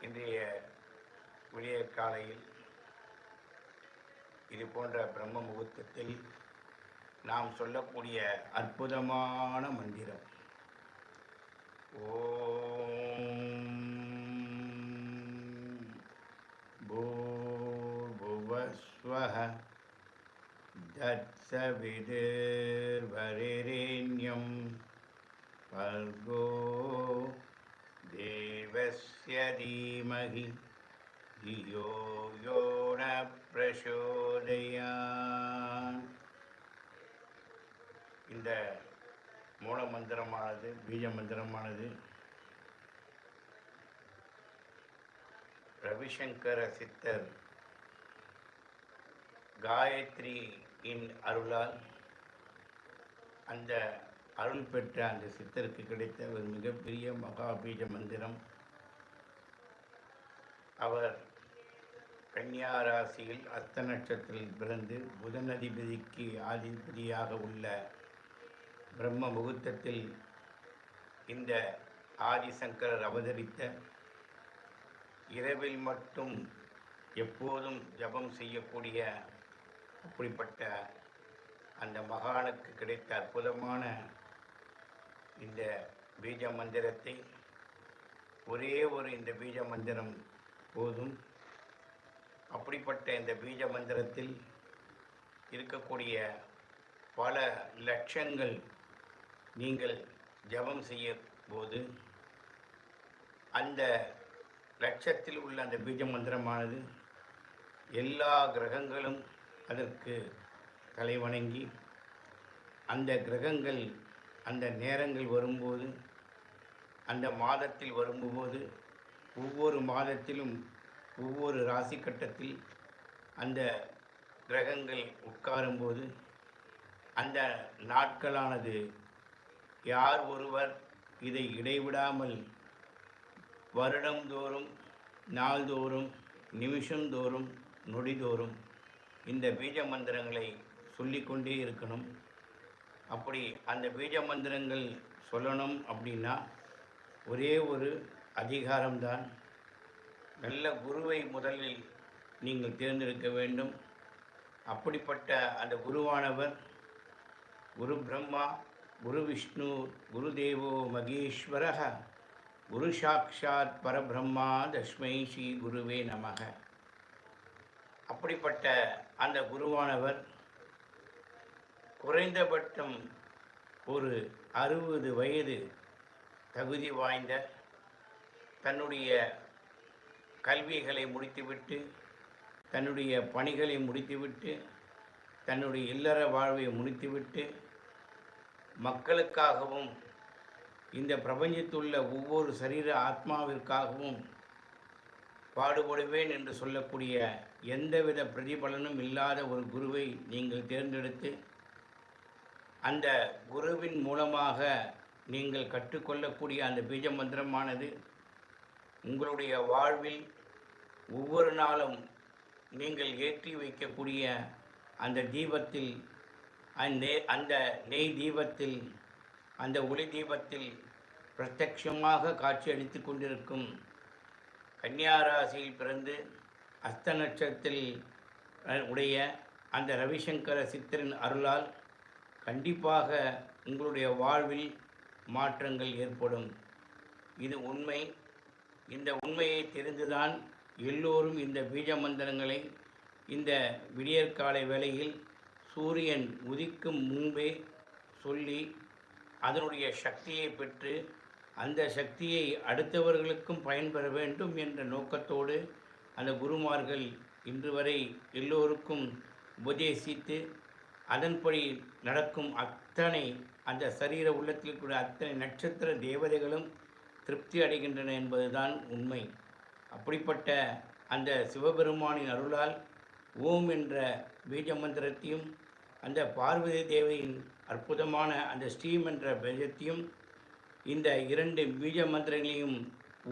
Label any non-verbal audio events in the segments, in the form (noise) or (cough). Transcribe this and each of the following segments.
இன்றைய விடிய காலையில் இது போன்ற பிரம்ம முகூர்த்தத்தில் நாம் சொல்லக்கூடிய அற்புதமான மந்திரம். ஓம் பூர்புவஸ்வஹ தத்சவிதுர்வரிரேண்யம் பர்கோ தேவஸ்ய தீமகி धियो यो न பிரசோதயான் இந்த மூல மந்திரமானது பீஜ மந்திரமானது ரவிசங்கர சித்தர் காயத்ரியின் அருளால் அந்த அருள் பெற்ற அந்த சித்தருக்கு கிடைத்த ஒரு மிகப்பெரிய மகாபீஜ மந்திரம். அவர் கன்னியா ராசியில் அஸ்த நட்சத்திரத்தில் பிறந்து புதன் அதிபதிக்கு ஆதிபதியாக உள்ள பிரம்ம முகூர்த்தத்தில் இந்த ஆதிசங்கரர் அவதரித்த இரவில் மட்டும் எப்போதும் ஜபம் செய்யக்கூடிய அப்படிப்பட்ட அந்த மகானுக்கு கிடைத்த அற்புதமான இந்த பீஜ மந்திரத்தை ஒரே ஒரு இந்த பீஜ மந்திரம் போதும். அப்படிப்பட்ட இந்த பீஜ மந்திரத்தில் இருக்கக்கூடிய பல லட்சங்கள் நீங்கள் ஜபம் செய்ய போது அந்த லட்சத்தில் உள்ள அந்த பீஜ மந்திரமானது எல்லா கிரகங்களும் அதற்கு தலைவணங்கி அந்த கிரகங்கள் அந்த நேரங்கள் வரும்போது அந்த மாதத்தில் வரும்போது ஒவ்வொரு மாதத்திலும் ஒவ்வொரு ராசி கட்டத்தில் அந்த கிரகங்கள் உட்காரும்போது அந்த நாட்களானது யார் ஒருவர் இதை இடைவிடாமல் வருடந்தோறும் நாள்தோறும் நிமிஷந்தோறும் நொடிதோறும் இந்த பீஜ மந்திரங்களை சொல்லிக்கொண்டே இருக்கணும். அப்படி அந்த பீஜ மந்திரங்கள் சொல்லணும் அப்படின்னா ஒரே ஒரு அதிகாரம்தான். நல்ல குருவை முதலில் நீங்கள் தேர்ந்தெடுக்க வேண்டும். அப்படிப்பட்ட அந்த குருவானவர் குரு பிரம்மா குரு விஷ்ணு குரு தேவோ மகேஸ்வரக குரு சாட்சாத் பரபிரம்மா தஸ்மை ஸ்ரீ குருவே நமக. அப்படிப்பட்ட அந்த குருவானவர் குறைந்தபட்சம் ஒரு அறுபது வயது தகுதி வாய்ந்த தன்னுடைய கல்விகளை முடித்துவிட்டு தன்னுடைய பணிகளை முடித்துவிட்டு தன்னுடைய இல்லற வாழ்வை முடித்துவிட்டு மக்களுக்காகவும் இந்த பிரபஞ்சத்துள்ள ஒவ்வொரு சரீர ஆத்மாவிற்காகவும் பாடுபடுவேன் என்று சொல்லக்கூடிய எந்தவித பிரதிபலனும் இல்லாத ஒரு குருவை நீங்கள் தேர்ந்தெடுத்து அந்த குருவின் மூலமாக நீங்கள் கற்றுக்கொள்ளக்கூடிய அந்த பீஜ மந்திரமானது உங்களுடைய வாழ்வில் ஒவ்வொரு நாளும் நீங்கள் ஏற்றி வைக்கக்கூடிய அந்த தீபத்தில் அந்த அந்த நெய் தீபத்தில் அந்த ஒளி தீபத்தில் பிரத்யட்சமாக காட்சியளித்து கொண்டிருக்கும் கன்னியாராசியில் பிறந்து அஸ்த நட்சத்திரத்தில் உடைய அந்த ரவிசங்கர சித்தரின் அருளால் கண்டிப்பாக உங்களுடைய வாழ்வில் மாற்றங்கள் ஏற்படும். இது உண்மை. இந்த உண்மையை தெரிந்துதான் எல்லோரும் இந்த பீஜ மந்திரங்களை இந்த விடியற்காலை வேளையில் சூரியன் உதிக்கும் முன்பே சொல்லி அதனுடைய சக்தியை பெற்று அந்த சக்தியை அடுத்தவர்களுக்கும் பயன்பெற வேண்டும் என்ற நோக்கத்தோடு அந்த குருமார்கள் இன்று வரை எல்லோருக்கும் உபதேசித்து அதன்படி நடக்கும் அத்தனை அந்த சரீர உள்ளத்தில் கூட அத்தனை நட்சத்திர தேவதைகளும் திருப்தி அடைகின்றன என்பதுதான் உண்மை. அப்படிப்பட்ட அந்த சிவபெருமானின் அருளால் ஓம் என்ற பீஜ மந்திரத்தையும் அந்த பார்வதி தேவையின் அற்புதமான அந்த ஸ்ரீம் என்ற பீஜத்தையும் இந்த இரண்டு பீஜ மந்திரங்களையும்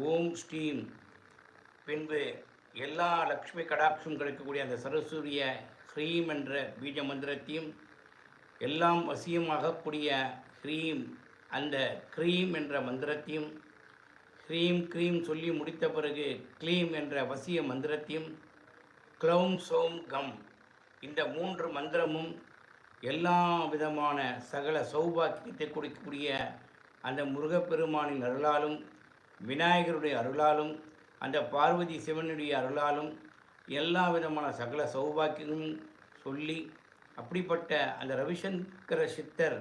ஓம் ஸ்ரீம் பின்பு எல்லா லக்ஷ்மி கடாட்சம் கிடைக்கக்கூடிய அந்த சரஸ்வரிய ஹ்ரீம் என்ற பீஜ மந்திரத்தையும் எல்லாம் வசியமாகக்கூடிய ஹ்ரீம் அந்த க்ரீம் என்ற மந்திரத்தையும் க்ரீம் க்ரீம் சொல்லி முடித்த பிறகு க்ளீம் என்ற வசிய மந்திரத்தையும் க்ளௌம் சோம் கம் இந்த மூன்று மந்திரமும் எல்லா விதமான சகல சௌபாக்கியத்தை கொடுக்கக்கூடிய அந்த முருகப்பெருமானின் அருளாலும் விநாயகருடைய அருளாலும் அந்த பார்வதி சிவனுடைய அருளாலும் எல்லா விதமான சகல சௌபாக்கியமும் சொல்லி அப்படிப்பட்ட அந்த ரவிசங்கர சித்தர்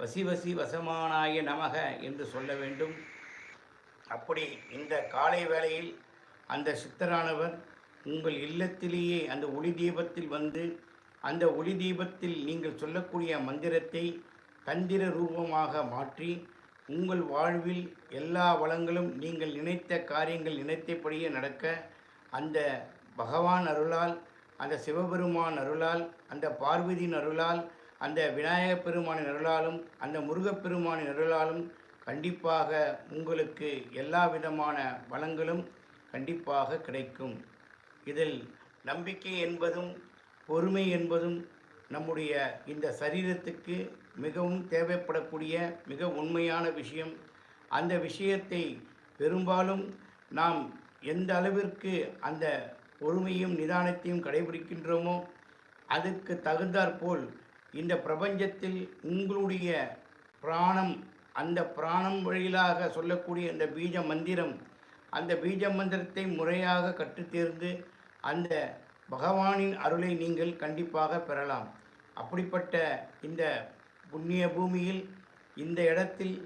வசி வசி வசமானாய நமக என்று சொல்ல வேண்டும். அப்படி இந்த காலை வேளையில் அந்த சித்தரானவர் உங்கள் இல்லத்திலேயே அந்த ஒளி தீபத்தில் வந்து அந்த ஒளி தீபத்தில் நீங்கள் சொல்லக்கூடிய மந்திரத்தை தந்திர ரூபமாக மாற்றி உங்கள் வாழ்வில் எல்லா வளங்களும் நீங்கள் நினைத்த காரியங்கள் நினைத்தபடியே நடக்க அந்த பகவான் அருளால் அந்த சிவபெருமான் அருளால் அந்த பார்வதியின் அருளால் அந்த விநாயகப் பெருமானின் அருளாலும் அந்த முருகப்பெருமானின் அருளாலும் கண்டிப்பாக உங்களுக்கு எல்லா விதமான வளங்களும் கண்டிப்பாக கிடைக்கும். இதில் நம்பிக்கை என்பதும் பொறுமை என்பதும் நம்முடைய இந்த சரீரத்துக்கு மிகவும் தேவைப்படக்கூடிய மிக உண்மையான விஷயம். அந்த விஷயத்தை பெரும்பாலும் நாம் எந்த அளவிற்கு அந்த பொறுமையும் நிதானத்தையும் கடைபிடிக்கின்றோமோ? அதுக்கு தகுந்தாற்போல் இந்த பிரபஞ்சத்தில் உங்களுடைய பிராணம் அந்த பிராணம் வழியிலாக சொல்லக்கூடிய அந்த பீஜ மந்திரம் அந்த பீஜ மந்திரத்தை முறையாக கற்றுத்தேர்ந்து அந்த பகவானின் அருளை நீங்கள் கண்டிப்பாக பெறலாம். அப்படிப்பட்ட இந்த புண்ணிய பூமியில் இந்த இடத்தில்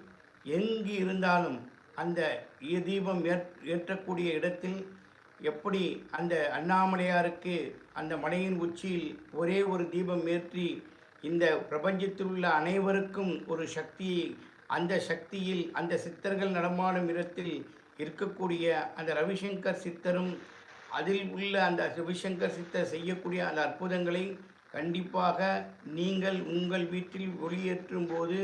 எங்கு இருந்தாலும் அந்த இய தீபம் ஏற் ஏற்றக்கூடிய இடத்தில் எப்படி அந்த அண்ணாமலையாருக்கு அந்த மலையின் உச்சியில் ஒரே ஒரு தீபம் ஏற்றி இந்த பிரபஞ்சத்தில் உள்ள அனைவருக்கும் ஒரு சக்தியை அந்த சக்தியில் அந்த சித்தர்கள் நடமாடும் இடத்தில் இருக்கக்கூடிய அந்த ரவிசங்கர் சித்தரும் அதில் உள்ள அந்த ரவிசங்கர் சித்தர் செய்யக்கூடிய அந்த அற்புதங்களை கண்டிப்பாக நீங்கள் உங்கள் வீட்டில் ஒளியேற்றும் போது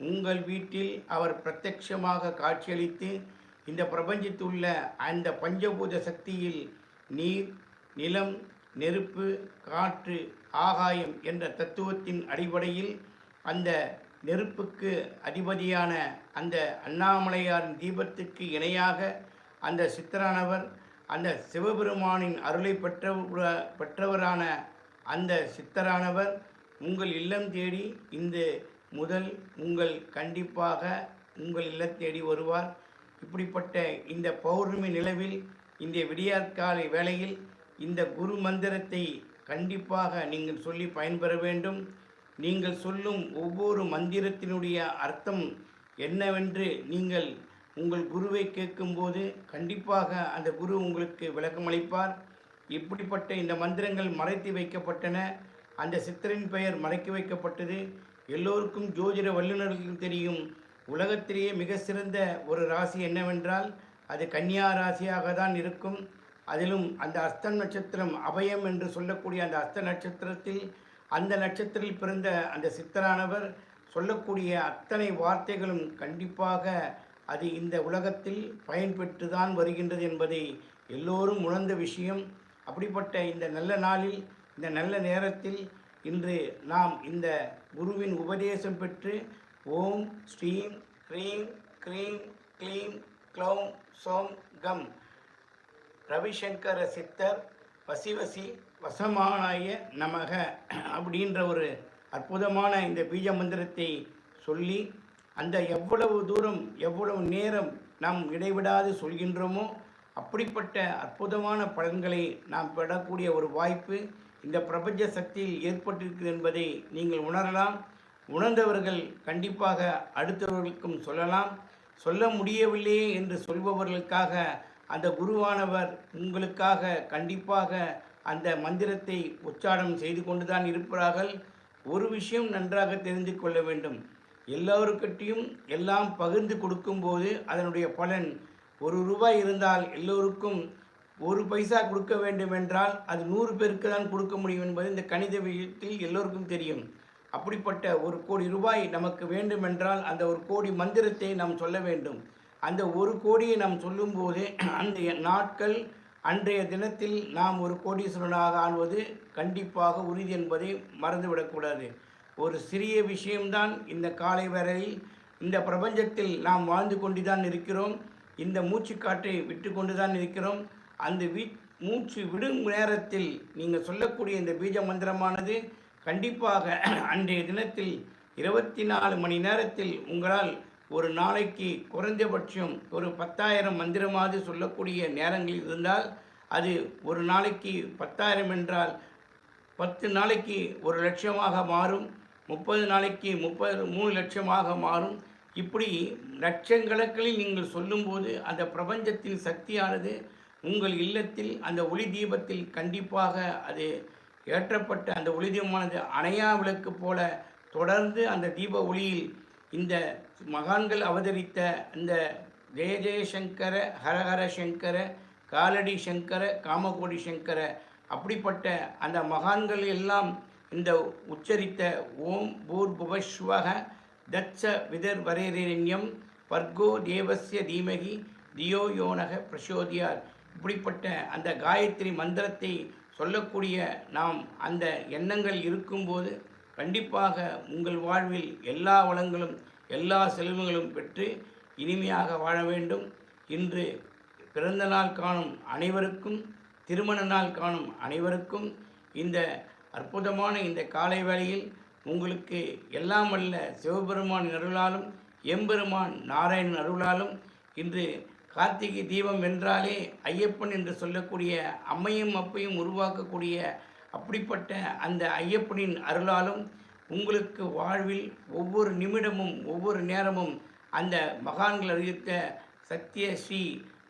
உங்கள் வீட்டில் அவர் பிரத்யட்சமாக காட்சியளித்து இந்த பிரபஞ்சத்தில் உள்ள அந்த பஞ்சபூத சக்தியில் நீர் நிலம் நெருப்பு காற்று ஆகாயம் என்ற தத்துவத்தின் அடிப்படையில் அந்த நெருப்புக்கு அதிபதியான அந்த அண்ணாமலையாரின் தீபத்துக்கு இணையாக அந்த சித்தரானவர் அந்த சிவபெருமானின் அருளை பெற்ற பெற்றவரான அந்த சித்தரானவர் உங்கள் இல்லம் தேடி இந்த முதல் உங்கள் கண்டிப்பாக உங்கள் இல்லம் தேடி வருவார். இப்படிப்பட்ட இந்த பௌர்ணமி நிலவில் இந்த விடியற்காலை வேளையில் இந்த குரு மந்திரத்தை கண்டிப்பாக நீங்கள் சொல்லி பயன்பெற வேண்டும். நீங்கள் சொல்லும் ஒவ்வொரு மந்திரத்தினுடைய அர்த்தம் என்னவென்று நீங்கள் உங்கள் குருவை கேட்கும்போது கண்டிப்பாக அந்த குரு உங்களுக்கு விளக்கமளிப்பார். இப்படிப்பட்ட இந்த மந்திரங்கள் மறைத்து வைக்கப்பட்டன. அந்த சித்தரின் பெயர் மறைக்க வைக்கப்பட்டது. எல்லோருக்கும் ஜோதிட வல்லுநர்களுக்கு தெரியும். உலகத்திலேயே மிக சிறந்த ஒரு ராசி என்னவென்றால் அது கன்னியா ராசியாக தான் இருக்கும். அதிலும் அந்த அஸ்த நட்சத்திரம் அபயம் என்று சொல்லக்கூடிய அந்த அஸ்த நட்சத்திரத்தில் அந்த நட்சத்திரத்தில் பிறந்த அந்த சித்தரானவர் சொல்லக்கூடிய அத்தனை வார்த்தைகளும் கண்டிப்பாக அது இந்த உலகத்தில் பயன்பெற்று தான் வருகின்றது என்பதை எல்லோரும் உணர்ந்த விஷயம். அப்படிப்பட்ட இந்த நல்ல நாளில் இந்த நல்ல நேரத்தில் இன்று நாம் இந்த குருவின் உபதேசம் பெற்று ஓம் ஸ்ரீம் ஹ்ரீம் க்ரீம் க்ளீம் க்ளௌம் சோம் கம். ரவிசங்கர சித்தர் வசிவசி வசமானாய நமக அப்படின்ற ஒரு அற்புதமான இந்த பீஜ மந்திரத்தை சொல்லி அந்த எவ்வளவு தூரம் எவ்வளவு நேரம் நாம் இடைவிடாது சொல்கின்றோமோ அப்படிப்பட்ட அற்புதமான பலன்களை நாம் பெறக்கூடிய ஒரு வாய்ப்பு இந்த பிரபஞ்ச சக்தியில் ஏற்பட்டிருக்கிறது என்பதை நீங்கள் உணரலாம். உணர்ந்தவர்கள் கண்டிப்பாக அடுத்தவர்களுக்கும் சொல்லலாம். சொல்ல முடியவில்லையே என்று சொல்பவர்களுக்காக அந்த குருவானவர் உங்களுக்காக கண்டிப்பாக அந்த மந்திரத்தை உச்சாரணம் செய்து கொண்டுதான் இருப்பார்கள். ஒரு விஷயம் நன்றாக தெரிந்து கொள்ள வேண்டும். எல்லோருக்கிட்டையும் எல்லாம் பகிர்ந்து கொடுக்கும்போது அதனுடைய பலன் ஒரு ரூபாய் இருந்தால் எல்லோருக்கும் ஒரு பைசா கொடுக்க வேண்டும் என்றால் அது நூறு பேருக்கு தான் கொடுக்க முடியும் என்பது இந்த கணித விஷயத்தில் எல்லோருக்கும் தெரியும். அப்படிப்பட்ட ஒரு கோடி ரூபாய் நமக்கு வேண்டுமென்றால் அந்த ஒரு கோடி மந்திரத்தை நாம் சொல்ல வேண்டும். அந்த ஒரு கோடியை நாம் சொல்லும்போது (clears throat) அந்த நாட்கள் அன்றைய தினத்தில் நாம் ஒரு கோடீஸ்வரனாக ஆள்வது கண்டிப்பாக உறுதி என்பதை மறந்துவிடக்கூடாது. ஒரு சிறிய விஷயம்தான் இந்த காலை வரையில் இந்த பிரபஞ்சத்தில் நாம் வாழ்ந்து கொண்டு தான் இருக்கிறோம். இந்த மூச்சுக்காற்றை விட்டு கொண்டு தான் இருக்கிறோம். அந்த வீ மூச்சு விடும் நேரத்தில் நீங்கள் சொல்லக்கூடிய இந்த பீஜ மந்திரமானது கண்டிப்பாக (clears throat) அன்றைய தினத்தில் இருபத்தி நாலு மணி நேரத்தில் உங்களால் ஒரு நாளைக்கு குறைந்தபட்சம் ஒரு பத்தாயிரம் மந்திரமாவது சொல்லக்கூடிய நேரங்கள் இருந்தால் அது ஒரு நாளைக்கு பத்தாயிரம் என்றால் பத்து நாளைக்கு ஒரு லட்சமாக மாறும் முப்பது நாளைக்கு முப்பது மூணு லட்சமாக மாறும். இப்படி லட்சக்கணக்கில் நீங்கள் சொல்லும்போது அந்த பிரபஞ்சத்தின் சக்தியானது உங்கள் இல்லத்தில் அந்த ஒளி தீபத்தில் கண்டிப்பாக அது ஏற்றப்பட்ட அந்த ஒளி தீபமானது அணையா விளக்கு போல தொடர்ந்து அந்த தீப ஒளியில் இந்த மகான்கள் அவதரித்த இந்த ஜெய ஜெயசங்கர ஹரஹர சங்கர காலடி சங்கர காமகோடி சங்கர அப்படிப்பட்ட அந்த மகான்கள் எல்லாம் இந்த உச்சரித்த ஓம் பூர் புவஸ்வக தட்ச விதர் வரேரண்யம் பர்கோ தேவஸ்ய தீமகி தியோ யோனக பிரசோதியார். இப்படிப்பட்ட அந்த காயத்ரி மந்திரத்தை சொல்லக்கூடிய நாம் அந்த எண்ணங்கள் இருக்கும்போது கண்டிப்பாக உங்கள் வாழ்வில் எல்லா வளங்களும் எல்லா செல்வங்களும் பெற்று இனிமையாக வாழ வேண்டும். இன்று பிறந்த நாள் காணும் அனைவருக்கும் திருமண நாள் காணும் அனைவருக்கும் இந்த அற்புதமான இந்த காலை வேளையில் உங்களுக்கு எல்லாம் அல்ல சிவபெருமான் அருளாலும் எம்பெருமான் நாராயணன் அருளாலும் இன்று கார்த்திகை தீபம் என்றாலே ஐயப்பன் என்று சொல்லக்கூடிய அம்மையும் அப்பையும் உருவாக்கக்கூடிய அப்படிப்பட்ட அந்த ஐயப்பனின் அருளாலும் உங்களுக்கு வாழ்வில் ஒவ்வொரு நிமிடமும் ஒவ்வொரு நேரமும் அந்த மகான்கள் அறிவித்த சத்திய ஸ்ரீ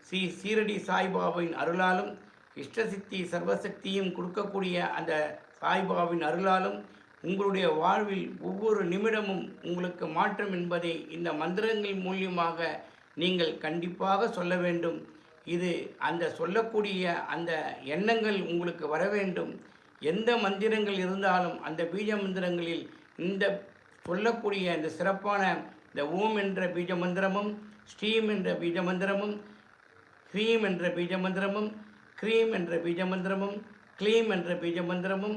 ஸ்ரீ சீரடி சாய்பாபாவின் அருளாலும் இஷ்டசித்தி சர்வசக்தியும் கொடுக்கக்கூடிய அந்த சாய்பாபாவின் அருளாலும் உங்களுடைய வாழ்வில் ஒவ்வொரு நிமிடமும் உங்களுக்கு மாற்றம் என்பதை இந்த மந்திரங்கள் மூலியமாக நீங்கள் கண்டிப்பாக சொல்ல வேண்டும். இது அந்த சொல்லக்கூடிய அந்த எண்ணங்கள் உங்களுக்கு வர வேண்டும். எந்த மந்திரங்கள் இருந்தாலும் அந்த பீஜ மந்திரங்களில் இந்த சொல்லக்கூடிய இந்த சிறப்பான இந்த ஓம் என்ற பீஜ மந்திரமும் ஸ்ரீம் என்ற பீஜ மந்திரமும் ஹ்ரீம் என்ற பீஜ மந்திரமும் க்ரீம் என்ற பீஜ மந்திரமும் க்ளீம் என்ற பீஜ மந்திரமும்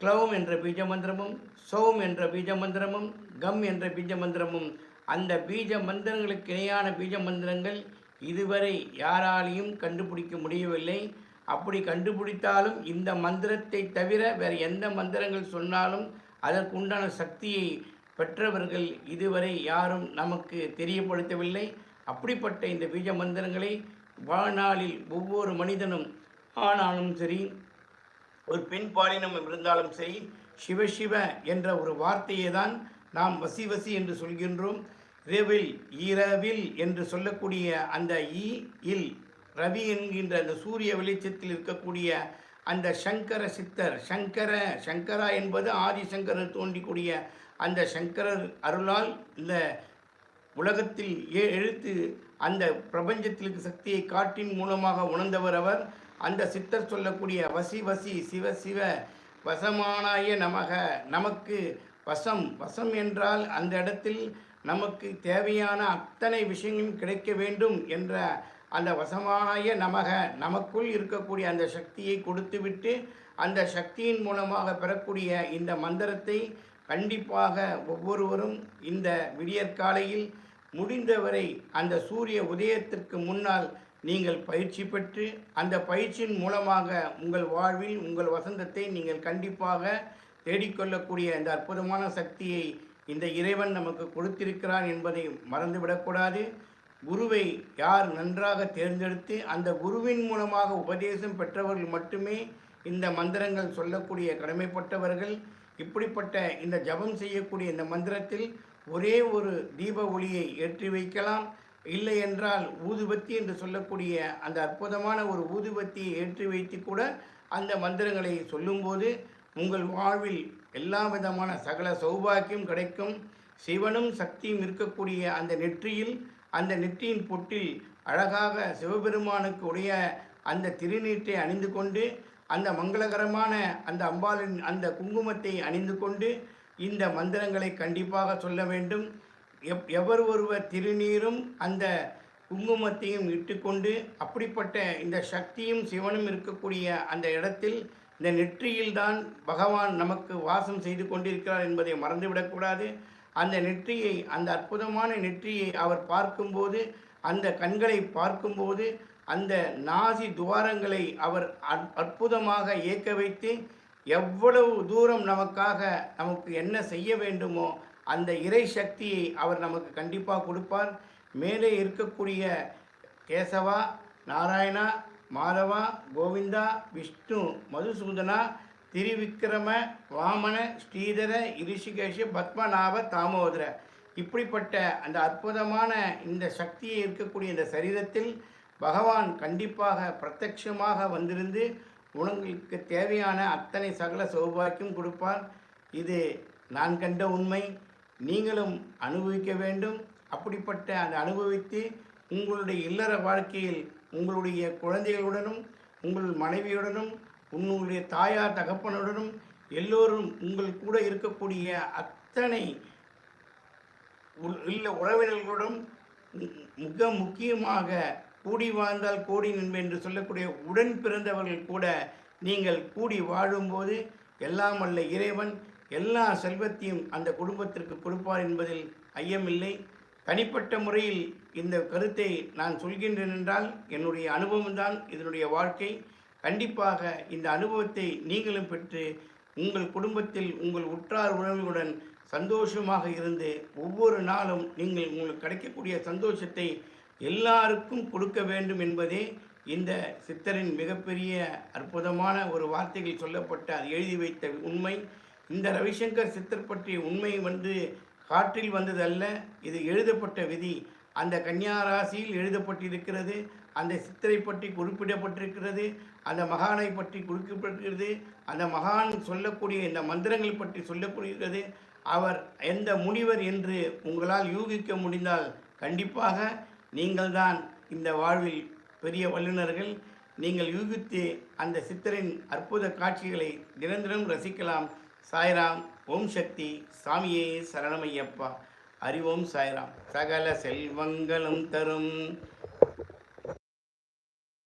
க்ளௌம் என்ற பீஜ மந்திரமும் சௌம் என்ற பீஜ மந்திரமும் கம் என்ற பீஜ மந்திரமும் அந்த பீஜ மந்திரங்களுக்கு இணையான பீஜ மந்திரங்கள் இதுவரை யாராலையும் கண்டுபிடிக்க முடியவில்லை. அப்படி கண்டுபிடித்தாலும் இந்த மந்திரத்தை தவிர வேறு எந்த மந்திரங்கள் சொன்னாலும் அதற்குண்டான சக்தியை பெற்றவர்கள் இதுவரை யாரும் நமக்கு தெரியப்படுத்தவில்லை. அப்படிப்பட்ட இந்த பீஜ மந்திரங்களை வாழ்நாளில் ஒவ்வொரு மனிதனும் ஆனாலும் சரி ஒரு பெண் பாலினம் இருந்தாலும் சரி சிவ சிவ என்ற ஒரு வார்த்தையை தான் நாம் வசி வசி என்று சொல்கின்றோம். இரவில் இரவில் என்று சொல்லக்கூடிய அந்த ஈ இல் ரவி என்கின்ற அந்த சூரிய வெளிச்சத்தில் இருக்கக்கூடிய அந்த சங்கர சித்தர் சங்கர சங்கரா என்பது ஆதிசங்கரர் தோன்றிக்கூடிய அந்த சங்கரர் அருளால் இந்த உலகத்தில் ஏ எழுத்து அந்த பிரபஞ்சத்திற்கு சக்தியை காட்டின் மூலமாக உணர்ந்தவர் அவர். அந்த சித்தர் சொல்லக்கூடிய வசி வசி சிவ சிவ வசமானாய நமக நமக்கு வசம் வசம் என்றால் அந்த இடத்தில் நமக்கு தேவையான அத்தனை விஷயங்களும் கிடைக்க வேண்டும் என்ற அந்த வசமாய நமக நமக்குள் இருக்கக்கூடிய அந்த சக்தியை கொடுத்துவிட்டு அந்த சக்தியின் மூலமாக பெறக்கூடிய இந்த மந்திரத்தை கண்டிப்பாக ஒவ்வொருவரும் இந்த விடியற்காலையில் முடிந்தவரை அந்த சூரிய உதயத்திற்கு முன்னால் நீங்கள் பயிற்சி பெற்று அந்த பயிற்சியின் மூலமாக உங்கள் வாழ்வில் உங்கள் வசந்தத்தை நீங்கள் கண்டிப்பாக தேடிக்கொள்ளக்கூடிய இந்த அற்புதமான சக்தியை இந்த இறைவன் நமக்கு கொடுத்திருக்கிறான் என்பதை மறந்துவிடக்கூடாது. குருவை யார் நன்றாக தேர்ந்தெடுத்து அந்த குருவின் மூலமாக உபதேசம் பெற்றவர்கள் மட்டுமே இந்த மந்திரங்கள் சொல்லக்கூடிய கடமைப்பட்டவர்கள் இப்படிப்பட்ட இந்த ஜபம் செய்யக்கூடிய இந்த மந்திரத்தில் ஒரே ஒரு தீப ஒளியை ஏற்றி வைக்கலாம். இல்லை என்றால் ஊதுபத்தி என்று சொல்லக்கூடிய அந்த அற்புதமான ஒரு ஊதுபத்தியை ஏற்றி வைத்து கூட அந்த மந்திரங்களை சொல்லும்போது உங்கள் வாழ்வில் எல்லா விதமான சகல சௌபாக்கியம் கிடைக்கும். சிவனும் சக்தியும் இருக்கக்கூடிய அந்த நெற்றியில் அந்த நெற்றியின் பொட்டில் அழகாக சிவபெருமானுக்கு உடைய அந்த திருநீற்றை அணிந்து கொண்டு அந்த மங்களகரமான அந்த அம்பாளின் அந்த குங்குமத்தை அணிந்து கொண்டு இந்த மந்திரங்களை கண்டிப்பாக சொல்ல வேண்டும். எப் எவர் ஒருவர் திருநீரும் அந்த குங்குமத்தையும் இட்டுக்கொண்டு அப்படிப்பட்ட இந்த சக்தியும் சிவனும் இருக்கக்கூடிய அந்த இடத்தில் இந்த நெற்றியில்தான் பகவான் நமக்கு வாசம் செய்து கொண்டிருக்கிறார் என்பதை மறந்துவிடக்கூடாது அந்த நெற்றியை அந்த அற்புதமான நெற்றியை அவர் பார்க்கும்போது அந்த கண்களை பார்க்கும்போது அந்த நாசி துவாரங்களை அவர் அற்புதமாக இயக்க வைத்து எவ்வளவு தூரம் நமக்காக நமக்கு என்ன செய்ய வேண்டுமோ அந்த இறை சக்தியை அவர் நமக்கு கண்டிப்பாக கொடுப்பார். மேலே இருக்கக்கூடிய கேசவா நாராயணா மாதவா கோவிந்தா விஷ்ணு மதுசூதனா திரிவிக்ரம வாமன ஸ்ரீதர இரிஷிகேஷ பத்மநாப தாமோதர. இப்படிப்பட்ட அந்த அற்புதமான இந்த சக்தியை இருக்கக்கூடிய இந்த சரீரத்தில் பகவான் கண்டிப்பாக பிரத்யட்சமாக வந்திருந்து உங்களுக்கு தேவையான அத்தனை சகல சௌபாக்கியம் கொடுப்பார். இது நான் கண்ட உண்மை. நீங்களும் அனுபவிக்க வேண்டும். அப்படிப்பட்ட அந்த அனுபவித்து உங்களுடைய இல்லற வாழ்க்கையில் உங்களுடைய குழந்தைகளுடனும் உங்கள் மனைவியுடனும் உங்களுடைய தாயார் தகப்பனுடனும் எல்லோரும் உங்கள் கூட இருக்கக்கூடிய அத்தனை உள்- இல்ல உறவினர்களுடன் மிக முக்கியமாக கூடி வாழ்ந்தால் கோடி நன்மை என்று சொல்லக்கூடிய உடன் பிறந்தவர்கள் கூட நீங்கள் கூடி வாழும்போது எல்லாம் அல்ல இறைவன் எல்லா செல்வத்தையும் அந்த குடும்பத்திற்கு கொடுப்பார் என்பதில் ஐயமில்லை. தனிப்பட்ட முறையில் இந்த கருத்தை நான் சொல்கின்றேன் என்றால் என்னுடைய அனுபவம்தான் இதனுடைய வாழ்க்கை. கண்டிப்பாக இந்த அனுபவத்தை நீங்களும் பெற்று உங்கள் குடும்பத்தில் உங்கள் உற்றார் உறவுகளுடன் சந்தோஷமாக இருந்து ஒவ்வொரு நாளும் நீங்கள் உங்களுக்கு கிடைக்கக்கூடிய சந்தோஷத்தை எல்லாருக்கும் கொடுக்க வேண்டும் என்பதே இந்த சித்தரின் மிகப்பெரிய அற்புதமான ஒரு வார்த்தைகள் சொல்லப்பட்ட அது எழுதி வைத்த உண்மை. இந்த ரவிசங்கர் சித்தர் பற்றிய உண்மை வந்து காற்றில் வந்ததல்ல இது எழுதப்பட்ட விதி. அந்த கன்னியா ராசியில் எழுதப்பட்டிருக்கிறது அந்த சித்தரை பற்றி குறிப்பிடப்பட்டிருக்கிறது அந்த மகானை பற்றி குறிக்கப்பட்டிருக்கிறது அந்த மகான் சொல்லக்கூடிய இந்த மந்திரங்கள் பற்றி சொல்லக்கூடியிருக்கிறது அவர் எந்த முனிவர் என்று உங்களால் யூகிக்க முடிந்தால் கண்டிப்பாக நீங்கள்தான் இந்த வாழ்வில் பெரிய வல்லுநர்கள். நீங்கள் யூகித்து அந்த சித்தரின் அற்புத காட்சிகளை தினம் ரசிக்கலாம். சாய்ராம் ஓம் சக்தி சாமியே சரணமையப்பா. அறிவோம் சாய்ராம். சகல செல்வங்களும் தரும்.